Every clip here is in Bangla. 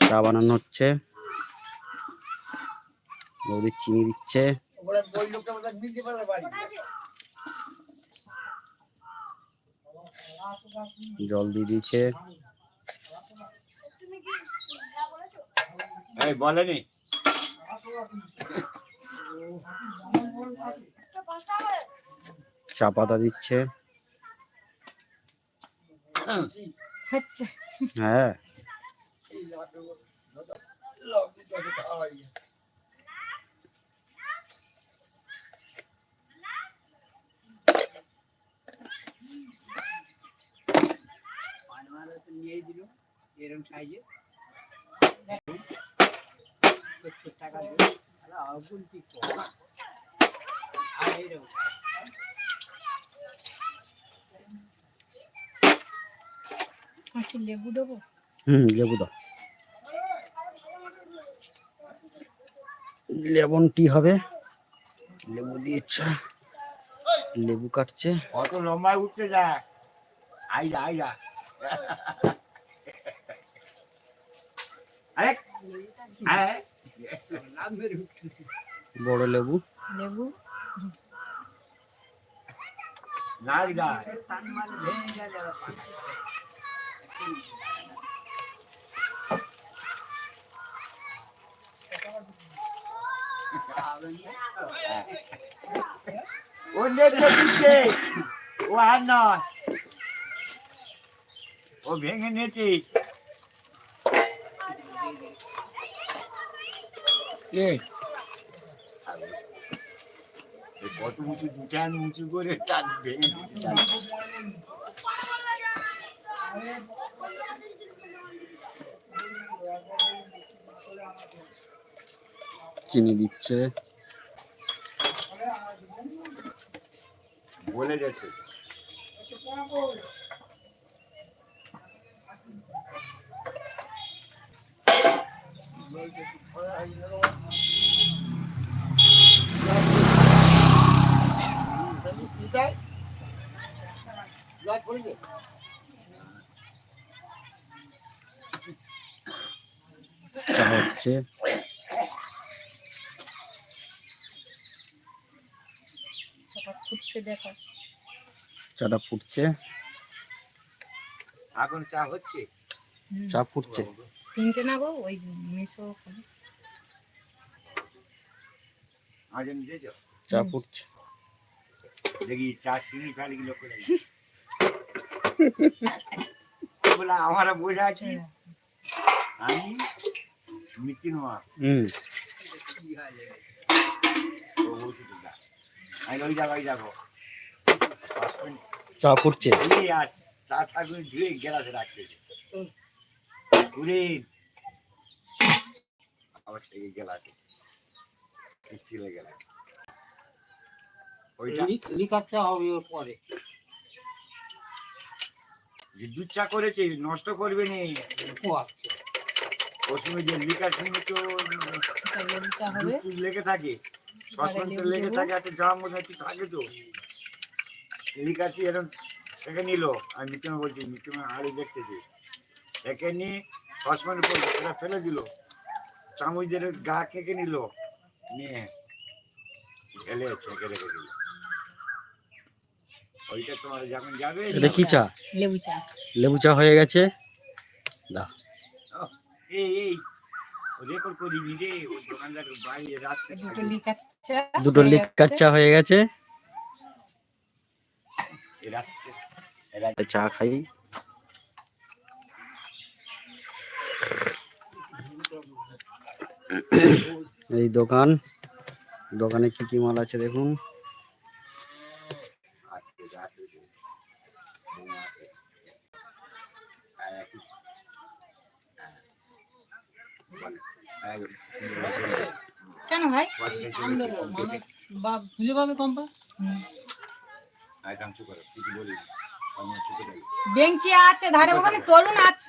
চা বানানো হচ্ছে। বৌদি চিনি দিচ্ছে। জল দিয়ে দিয়েছে। বলেনি চা পাতা দিচ্ছে। হচ্ছে। হ্যাঁ। এরকম সাইজে টাকা আর এইরকম আর লেবু দেবো? হুম লেবু দাও। লেমন টি হবে। লেবু দিয়েছে লেবু কাটছে। অত লম্বায় উঠতে আরে হ্যাঁ বড় লেবু। লেবু? নাক যায় টান মারলে ভেঙে যায় যাবে পাটা। ও আর নয় ও ভেঙে নিয়েছি। কত উঁচু দুটান উঁচু করে টান ভেঙে দিচ্ছে, টান। চিনি দিচ্ছে। বলে যাচ্ছে চা হচ্ছে চাপা ছুটছে দেখো। চাটা ফুটছে। এখন চা হচ্ছে? চা ফুটছে। তিনটে না গো ওই মিশো চা ফুটছে। দেখি চা চিনি ফেলে গেল করে বলে আমার বোঝা আছি। আমি মিথিন মা হুম। ও ওষুধ দা আমি ওই যাব চা ফুটছে এই আর চা ছাগুলো ধুয়ে গেলাসে রাখতেছে ঘুরে আবার সেই গেলাসে স্টিলে গেলাস ওইটা লিকারটা হবে ওর পরে। দুধ চা করেছে নষ্ট করবে নি। সময় যে লিকার সঙ্গে তো লেগে থাকে। সসপ্যানটা লেগে থাকে একটা জাম মতো একটু থাকে তো। লিকারটি এরকম সেকে নিল আর মিটমে বলছি মিটমে আড়ি দেখতেছি। সেকে নিয়ে সসপ্যানের উপর সেটা ফেলে দিল। চামচ দিয়ে গা খেকে নিল নিয়ে ঢেলে ছেঁকে রেখে দিল। ওইটা তোমার যখন যাবে এটা কি চা? লেবু চা। লেবু চা হয়ে গেছে? এই এই। রেকর্ড করিনি রে ওই দোকানদার বাইরে রাস্তা দুটো লিকার চা দুটো হয়ে হয়ে গেছে। চা খাই। এই দোকান। দোকানে কি কি মাল আছে দেখুন আজকে রাতে যে বোমা আছে। আর একই- হ্যাঁ। বলে, এক- কেন ভাই খুঁজে পাবে কম্পা। বেঞ্চি আছে, ধারে ওখানে তরুণ আছে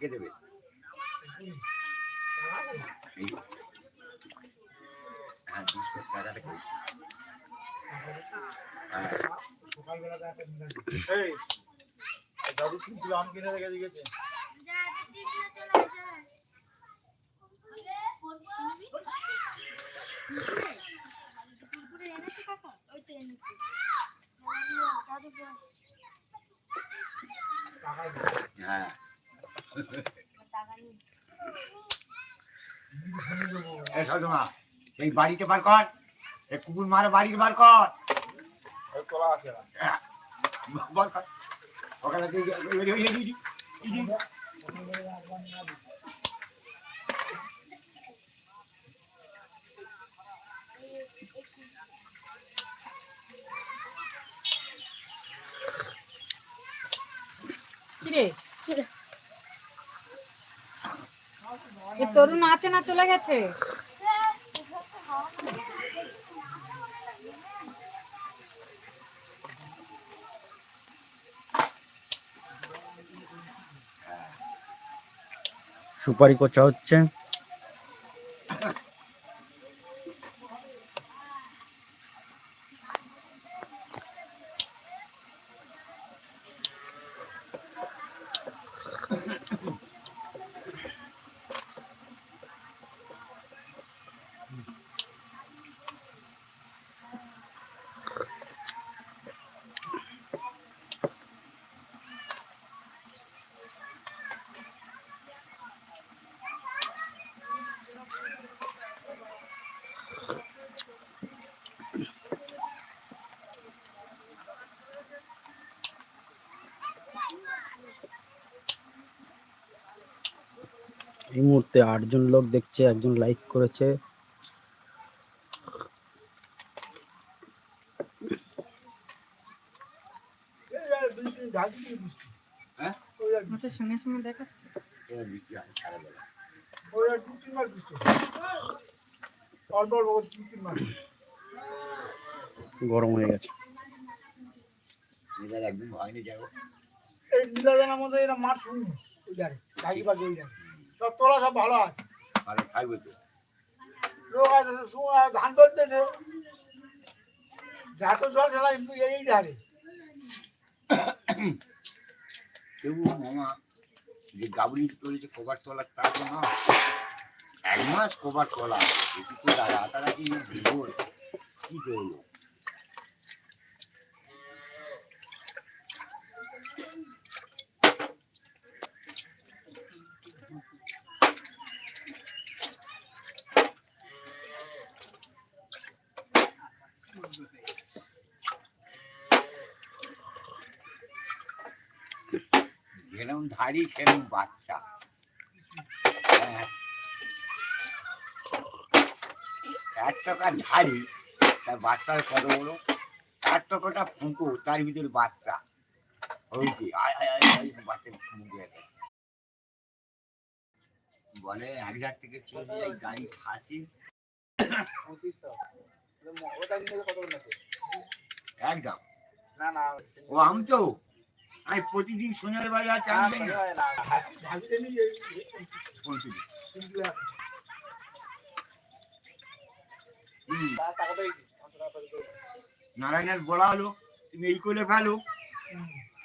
কে দেবে? কিন্তু আম কিনে রেখে দিয়েছে হ্যাঁ। এই বাড়িতে বার কর। এই কুকুর মারে বাড়িতে বার কর। হ্যাঁ, বার কর। ওখানে এ তরুণ আছে না চলে গেছে? সুপারি কোচা হচ্ছে। এই মুহূর্তে আটজন লোক দেখছে একজন লাইক করেছে? সঙ্গে সঙ্গে দেখাচ্ছে। গরম হয়ে গেছে। একদম হয়নি যাব এই মধ্যে এরা মাঠ শুনি। ওই জায়গায় ডাকি পাখি ওই জায়গায় তোলা সব ভালো আছে থাকবে তো। লোক আছে ধান তুলতেছে যত জল খেলা কিন্তু এই ধারে তবু মামা যে গাবলি চলেছে কবার তোলা তা তো না। এক মাস কবার তোলা। তো বিভোর? কি করল যেরকম ধাড়ি সেরকম বাচ্চা। হ্যাঁ। এক টাকা ধাড়ি তার বাচ্চার কত বড়? চার টাকাটা ফুঁকো তার ভিতরে বাচ্চা। বাচ্চা আছে বলে এক হাজার থেকে চলে গাড়ি নেছে? একদম। না না ও আমি তো। আমি প্রতিদিন সোনার বাজার আছে আমি করে দেবো। নারায়ণের বলা হলো তুমি এই করে ফেলো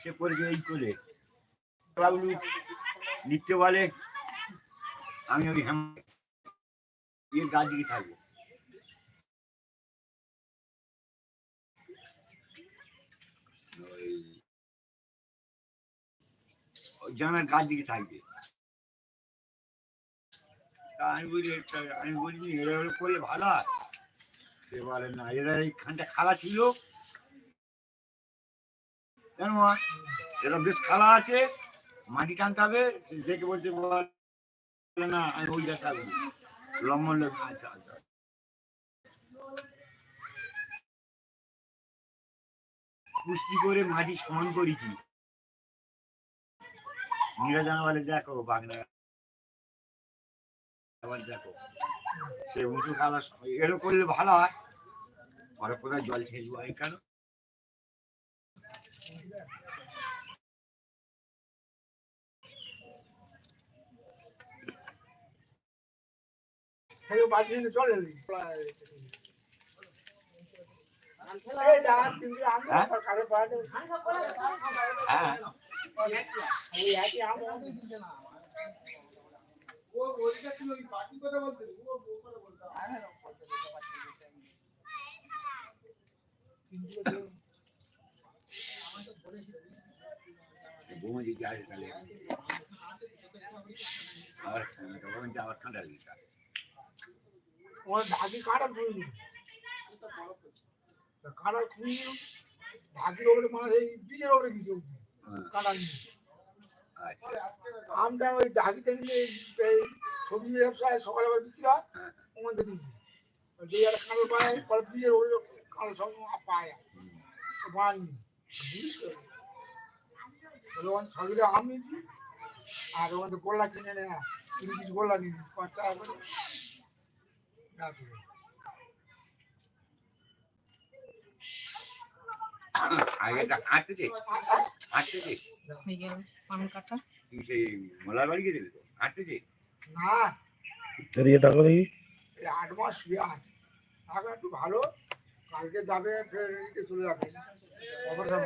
সে করেছে এই করে বাবলু নিত্য বলে আমি ওই ইয়ে গাছ দিকে থাকব। জানার গাছ দিকে থাকবে। আমি বলি আমি বলি এরা করলে ভালো না, এরা এইখানটা খালা ছিল। মা? এরা বেশ খালা আছে, মাটি টানতে হবে দেখে বলছে, বলে না, আমি ওই দেখা লম্বন কুস্তি করে মাটি সমান করেছি। নীরাজানা বলে দেখো আবার দেখো। সে উঁচু খালা এরকম করলে ভালো হয়। পরে কোথায় জল ছেড়ে হয় কেন চলে এলি। এই দাঁড়া, কিন্তু আমি হ্যাঁ? কারও পাওয়া যাবে। হ্যাঁ ওই একই আম। বৌমা তাহলে আবার তখন যে আবার ঠান্ডা লেগে যায়। ওর ঢাকি কাটা দিল কাটা খুঁজে ঢাকির ওপরে মানে এই বীজের ওপরে কিছু কাটা নিয়ে আমটা ওই ঢাকিতে নিয়ে এই সবজি ব্যবসায় সকালে আবার বিক্রি হয় হ্যাঁ, ওখান নিয়ে একটা পায় পরে বীজের ওপরে সঙ্গে পায়। ওখানে আম নিয়েছি আর ওখান গোল্লা কিনে নেয় পিস গোল্লা নিয়েছি পাঁচ টাকা করে তারপরে আগে একটা হাঁটতেছে হাঁটতেছে এই যে পান কাটা তুই সেই মোলার বাড়ি গেছিলি তো হাঁটতেছে না এদিকে দেখি। এই আট মাস শুয়ে আছে এখন একটু ভালো। কালকে যাবে ফের চলে যাবে। অপারেশন